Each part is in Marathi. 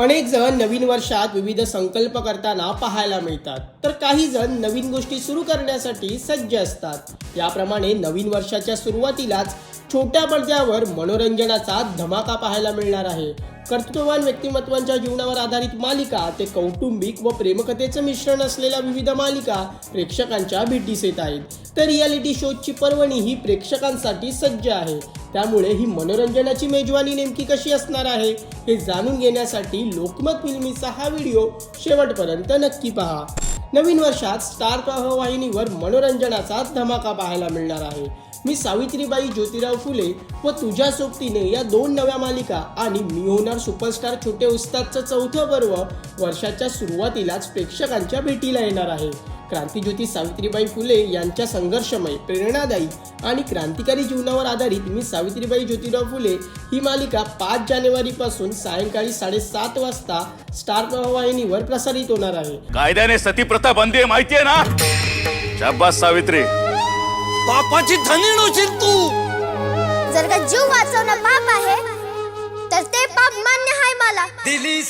अनेक जण नवीन वर्षात विविध संकल्प करताना पाहायला मिळतात. तर काही जण नवीन गोष्टी सुरू करण्यासाठी सज्ज असतात. याप्रमाणे नवीन वर्षाच्या सुरुवातीलाच छोट्या पडद्यावर मनोरंजनाचा धमाका पाहायला मिळणार आहे. कर्तृत्ववान व्यक्तिमत्वांच्या जीवनावर आधारित मालिका ते कौटुंबिक व प्रेमकथेचं मिश्रण असलेल्या विविध मालिका प्रेक्षकांच्या भेटीस येत आहेत. तर रियालिटी शोची पर्वणी ही प्रेक्षकांसाठी सज्ज आहे. त्यामुळे ही मनोरंजनाची मेजवानी नेमकी कशी असणार आहे हे जाणून घेण्यासाठी लोकमत फिल्मीचा हा व्हिडिओ शेवटपर्यंत नक्की पहा. नवीन वर्षात स्टार प्रवाह मनोरंजनाचा धमाका पाहायला मिळणार आहे. मी सावित्रीबाई ज्योतिराव फुले व तुझ्या सोबतीने या दोन नव्या मालिका आणि मी होणार सुपरस्टार छोटे उस्तादचं चौथं पर्व वर्षाच्या सुरुवातीलाच प्रेक्षकांच्या भेटीला येणार आहे. क्रांतीज्योती सावित्रीबाई फुले यांच्या संघर्षमय प्रेरणादायी आणि क्रांतिकारी जीवनावर आधारित मी सावित्रीबाई ज्योतिराव फुले ही मालिका पाच जानेवारीपासून सायंकाळी साडेसात वाजता स्टार प्रवाह वाहिनीवर प्रसारित होणार आहे. कायद्याने सतीप्रथा बंदी आहे माहितीये ना? सावित्री. पापाची धनी नव्हशील तू. जर का जीव वाचवणं पाप आहे तर ते पाप मान्य आहे मला. दिली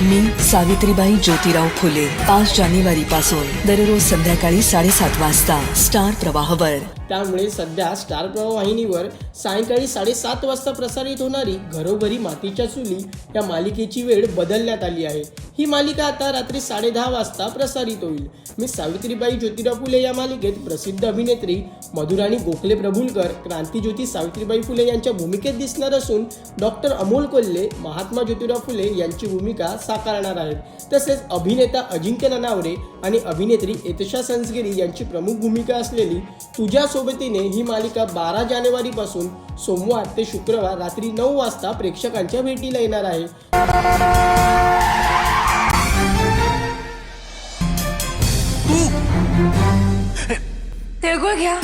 मी सावित्रीबाई ज्योतिराव फुले पाच जानेवारी पासून दररोज संध्याकाळी साडेसात वाजता स्टार प्रवाहवर. त्यामुळे सध्या स्टार प्रवाह वाहिनीवर सायंकाळी साडेसात वाजता प्रसारित होणारी घरोघरी मातीच्या चुली या मालिकेची वेळ बदलण्यात आली आहे. ही मालिका आता रात्री साडेदहा वाजता प्रसारित होईल. मी सावित्रीबाई ज्योतिराव फुले या मालिकेत प्रसिद्ध अभिनेत्री मधुराणी गोखले प्रभुलकर क्रांतीज्योती सावित्रीबाई फुले यांच्या भूमिकेत दिसणार असून डॉक्टर अमोल कोल्हे महात्मा ज्योतिराव फुले यांची भूमिका साकारणार आहेत. तसेच अभिनेता अजिंक्य ननावरे आणि अभिनेत्री एतशा संसगिरी यांची प्रमुख भूमिका असलेली तुझ्या सोबतीने ही मालिका बारा जानेवारीपासून सोमवार ते शुक्रवार रात्री नऊ वाजता प्रेक्षकांच्या भेटीला येणार आहे. तिळगुळ घ्या.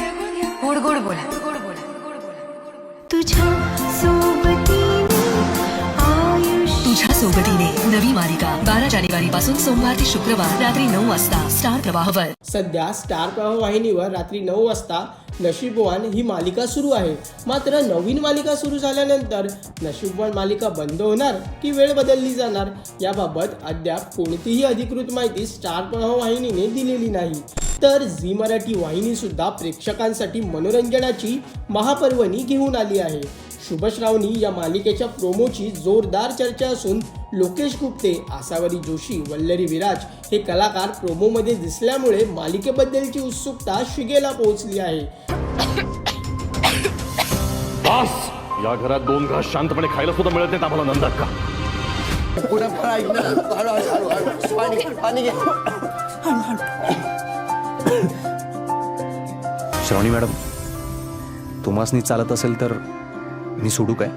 गोड गोड बोला. तुझ्या सोबतीने नवी मालिका बारा जानेवारी पासून सोमवार ते शुक्रवार रात्री नऊ वाजता स्टार प्रवाहवर. सध्या स्टार प्रवाह वाहिनीवर रात्री नऊ वाजता नशीबवान ही मालिका सुरू आहे. मात्र नवीन मालिका सुरू झाल्यानंतर नशीबवान मालिका बंद होणार की वेळ बदलली जाणार याबाबत अद्याप कोणतीही अधिकृत माहिती स्टार प्रवाह वाहिनीने दिलेली नाही. तर झी मराठी वाहिनी सुद्धा प्रेक्षकांसाठी मनोरंजनाची महापर्वणी घेऊन आली आहे. शुभश्रावणी या मालिकेच्या प्रोमोची जोरदार चर्चा असून लोकेश गुप्ते आसावरी जोशी वल्लरी विराज हे कलाकार प्रोमोमध्ये दिसल्यामुळे मालिकेबद्दलची उत्सुकता शिगेला पोहोचली आहे. बास! या घरात दोन घास शांतपणे खायला सुद्धा मिळत नाहीत आम्हाला नंदात का? श्रावणी मॅडम तुम्हासनी चालत असेल तर मी सोडू काय?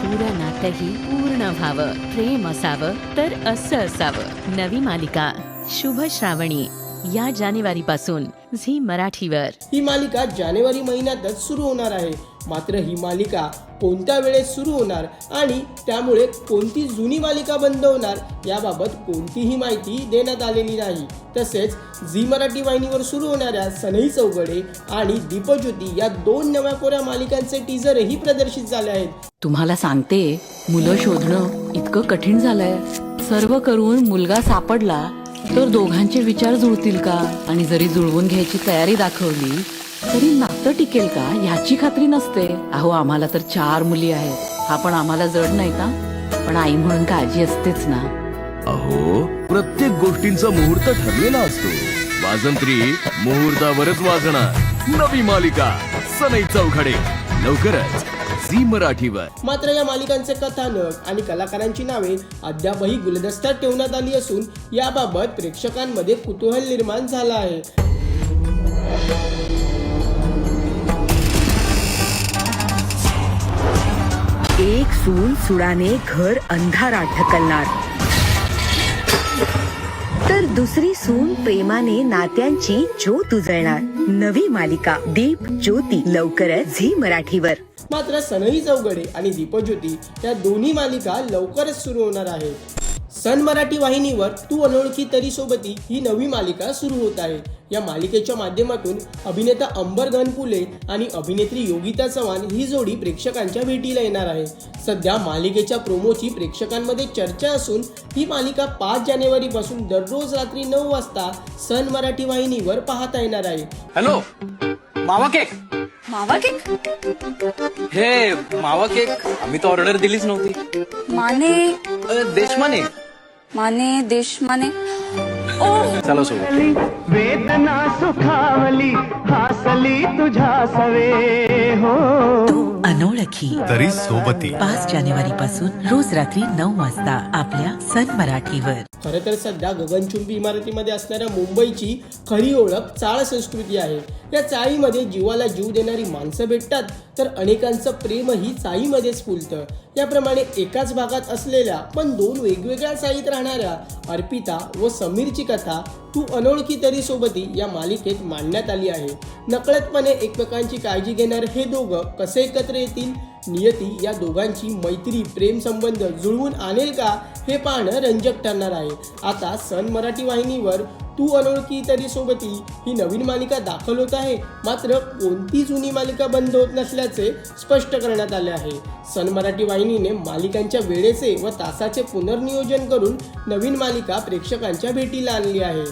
पुरा अपुरं नातही पूर्ण व्हावं. प्रेम असावं तर असं असावं. नवी मालिका शुभ श्रावणी या जानेवारी पासून झी मराठीवर. ही मालिका जानेवारी महिन्यातच सुरू होणार आहे. मात्र ही मालिका कोणत्या वेळेत सुरू होणार आणि त्यामुळे कोणती जुनी मालिका बंद होणार याबाबत कोणतीही माहिती देण्यात आलेली नाही. तसेच झी मराठी वाहिनीवर सुरू होणाऱ्या सनई चौघडे आणि दीपज्योती या दोन नव्या कोऱ्या मालिकांचे टीजरही प्रदर्शित झाले आहेत. तुम्हाला सांगते मुलं शोधणं इतकं कठीण झालंय. सर्व करून मुलगा सापडला तर दोघांचे विचार जुळतील का? आणि जरी जुळवून घ्यायची तयारी दाखवली तरी नातं टिकेल का? ह्याची खात्री नसते. अहो आम्हाला तर चार मुली आहेत. हा पण आम्हाला जड नाही का? पण आई म्हणून काळजी असतेच ना. अहो प्रत्येक गोष्टींचा मुहूर्त ठरलेला असतो. वाजंत्री मुहूर्तावरच वाजणार. नवी मालिका सनई चौघडे. लवकरच झी मराठीवर. मात्र या मालिकांचे कथानक आणि कलाकारांची नावे अद्यापही गुलदस्त्यात ठेवण्यात आली असून याबाबत प्रेक्षकांमध्ये कुतूहल निर्माण झालं आहे. एक सून सुडाने घर अंधारात ढकलणार. तर दुसरी सून प्रेमाने नात्यांची ज्योत उजळणार. नवी मालिका दीप ज्योती लवकरच झी मराठीवर. मात्र सनई चौगडे आणि दीपज्योती या दोन्ही मालिका लवकरच सुरू होणार आहेत. सन मराठी वाहिनीवर तू अनोळखी तरी सोबती ही नवी मालिका सुरू होत आहे. या मालिकेच्या माध्यमातून अभिनेता अंबर गनपुले आणि अभिनेत्री योगिता चव्हाण ही जोडी प्रेक्षकांच्या भेटीला येणार आहे. सध्या मालिकेच्या प्रोमोची प्रेक्षकांमध्ये चर्चा असून ही मालिका पाच जानेवारी पासून दररोज रात्री नऊ वाजता सन मराठी वाहिनीवर पाहता येणार आहे. हॅलो मावा केक. मावा केक? हे मावा केक आम्ही तर ऑर्डर दिलीच नव्हती. माने? देशमाने. माने देशमाने ओ। चला सोबत. वेदना सुखावली हासली तुझ्या सवे हो। अनोळखी. तरी सोबती. पाच जानेवारी पासून रोज रात्री नऊ वाजता आपल्या सन मराठीवर. खरं तर सध्या गगनचुंबी इमारतीमध्ये असणाऱ्या मुंबईची खरी ओळख चाळ संस्कृती आहे. या चाळीमध्ये जीवाला जीव देणारी माणसं भेटतात तर अनेकांचं प्रेमही चाळीमध्येच फुलतं. याप्रमाणे एकाच भागात असलेल्या पण दोन वेगवेगळ्या साईत राहणाऱ्या अर्पिता व समीरची कथा तू अनोळखी तरी सोबती या मालिकेत मांडण्यात आली आहे. नकळतपणे एकमेकांची काळजी घेणारे हे दोघं कसे एकत्र येतील? नियती या दोघांची मैत्री प्रेम संबंध जुळवून आणेल का? हे पाहणं रंजक ठरणार आहे. आता सन मराठी वाहिनीवर तू अनोळखी तरी सोबती ही नवीन मालिका दाखल होत आहे. मात्र कोणती जुनी मालिका बंद होत नसल्याचे स्पष्ट करण्यात आले आहे. सन मराठी वाहिनीने मालिकांच्या वेळेचे व तासाचे पुनर्नियोजन करून नवीन मालिका प्रेक्षकांच्या भेटीला आणली आहे.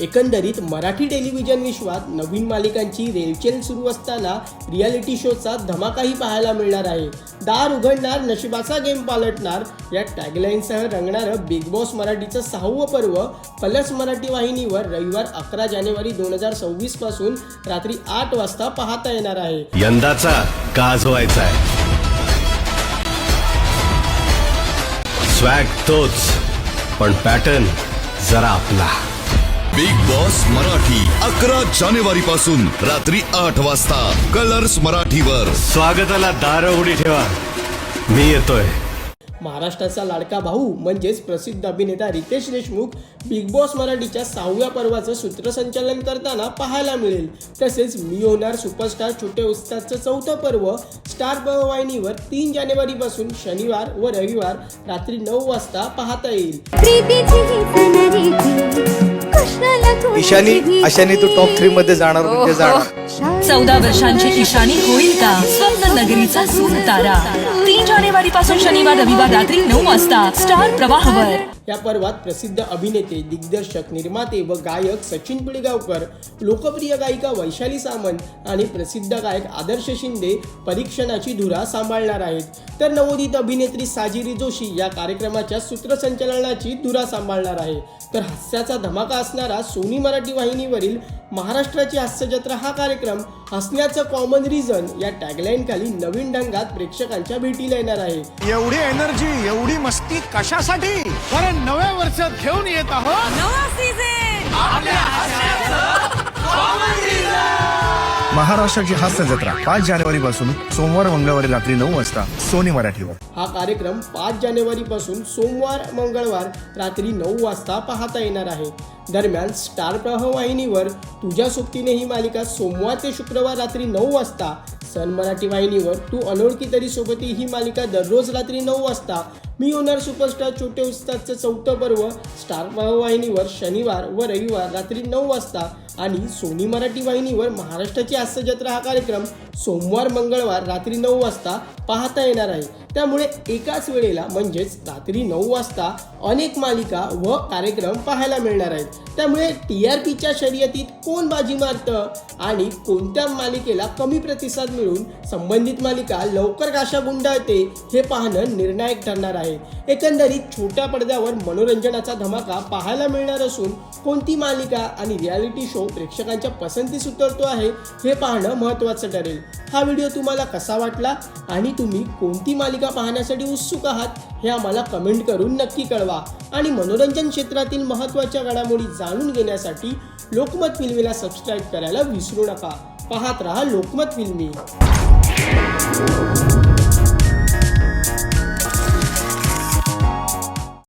एकंदरीत मराठी टेलिव्हिजन विश्वात नवीन मालिकांची रेलचेल सुरू असताना रियालिटी शोचा धमाकाही पाहायला मिळणार आहे. दार उघडणार नशिबाचा गेम पालटणार या टॅगलाईनसह रंगणारं बिग बॉस मराठीचं सहावं पर्व कलर्स मराठी वाहिनी वाहिनीवर रविवार अकरा जानेवारी दोन हजार सव्वीसपासून रात्री आठ वाजता पाहता येणार आहे. यंदाचा गाज व्हायचा आहे. स्वॅग तोच पण पॅटर्न जरा आपला. बिग बॉस मराठी अकरा जानेवारी पासून रात्री आठ वाजता कलर्स मराठीवर. स्वागताला दार उघडी ठेवा. मी येतोय. महाराष्ट्राचा लाडका भाऊ म्हणजेच प्रसिद्ध अभिनेता रितेश देशमुख बिग बॉस मराठीच्या सहाव्या पर्वाचं सूत्रसंचालन करताना पाहायला मिळेल. तसेच मी होणार सुपरस्टार छोटे उस्तादचं चौथं पर्व स्टार पर्व वाहिनीवर तीन जानेवारीपासून शनिवार व रविवार रात्री नऊ वाजता पाहता येईल. ईशानी अशाने तू टॉप थ्री मध्ये जाणार म्हणजे जाणार. चौदा वर्षांची ईशानी होईल का? स्वप्न सूर तारा. तीन जानेवारी पासून शनिवार रविवार रात्री नऊ वाजता स्टार प्रवाहवर. या पर्वात प्रसिद्ध अभिनेते दिग्दर्शक निर्माते व गायक सचिन पिळगावकर लोकप्रिय गायिका वैशाली सामंत आणि प्रसिद्ध गायक आदर्श शिंदे परीक्षणाची धुरा सांभाळणार आहेत. तर नवोदित अभिनेत्री साजिरी जोशी या कार्यक्रमाच्या सूत्रसंचालनाची धुरा सांभाळणार आहे. तर हास्याचा धमाका असणारा सोनी मराठी वाहिनीवरील महाराष्ट्राची हास्यजत्रा हा कार्यक्रम हसण्याचं कॉमन रिझन या टॅगलाईन खाली नवीन ढंगात प्रेक्षकांच्या भेटीला येणार आहे. एवढी एनर्जी एवढी मस्ती कशासाठी? कारण नव्या वर्षात घेऊन येत आहोत. महाराष्ट्राची हास्य जत्रा पाच जानेवारी पासून सोमवार मंगळवारी रात्री नऊ वाजता सोनी मराठीवर. हा कार्यक्रम पाच जानेवारीपासून सोमवार मंगळवार रात्री नऊ वाजता पाहता येणार आहे. दरम्यान स्टार प्रवाह वाहिनीवर तुझ्या सोबतीने ही मालिका सोमवार ते शुक्रवार रात्री नऊ वाजता. सन मराठी वाहिनीवर तू अनोळखी तरी सोबती ही मालिका दररोज रात्री नऊ वाजता. मी होणार सुपरस्टार छोटे उस्तादचं चौथं पर्व स्टार महावाहिनीवर वाहिनीवर शनिवार व रविवार रात्री नऊ वाजता आणि सोनी मराठी वाहिनीवर महाराष्ट्राची हास्य जत्रा हा कार्यक्रम सोमवार मंगळवार रात्री नऊ वाजता पाहता येणार आहे. त्यामुळे एकाच वेळेला म्हणजेच रात्री नऊ वाजता अनेक मालिका व कार्यक्रम पाहायला मिळणार आहेत. त्यामुळे टी आर पीच्या शर्यतीत कोण बाजी मारतं आणि कोणत्या मालिकेला कमी प्रतिसाद मिळून संबंधित मालिका लवकर काशा गुंडाळते हे पाहणं निर्णायक ठरणार आहे. आहे. एकंदरीत छोट्या पडद्यावर मनोरंजनाचा धमाका पाहायला मिळणार असून कोणती मालिका आणि रियालिटी शो प्रेक्षकांच्या पसंतीस उतरतो आहे हे पाहणं महत्त्वाचं ठरेल. हा व्हिडिओ तुम्हाला कसा वाटला आणि तुम्ही कोणती मालिका पाहण्यासाठी उत्सुक आहात हे आम्हाला कमेंट करून नक्की कळवा. आणि मनोरंजन क्षेत्रातील महत्त्वाच्या घडामोडी जाणून घेण्यासाठी लोकमत फिल्मीला सबस्क्राईब करायला विसरू नका. पाहत रहा लोकमत फिल्मी.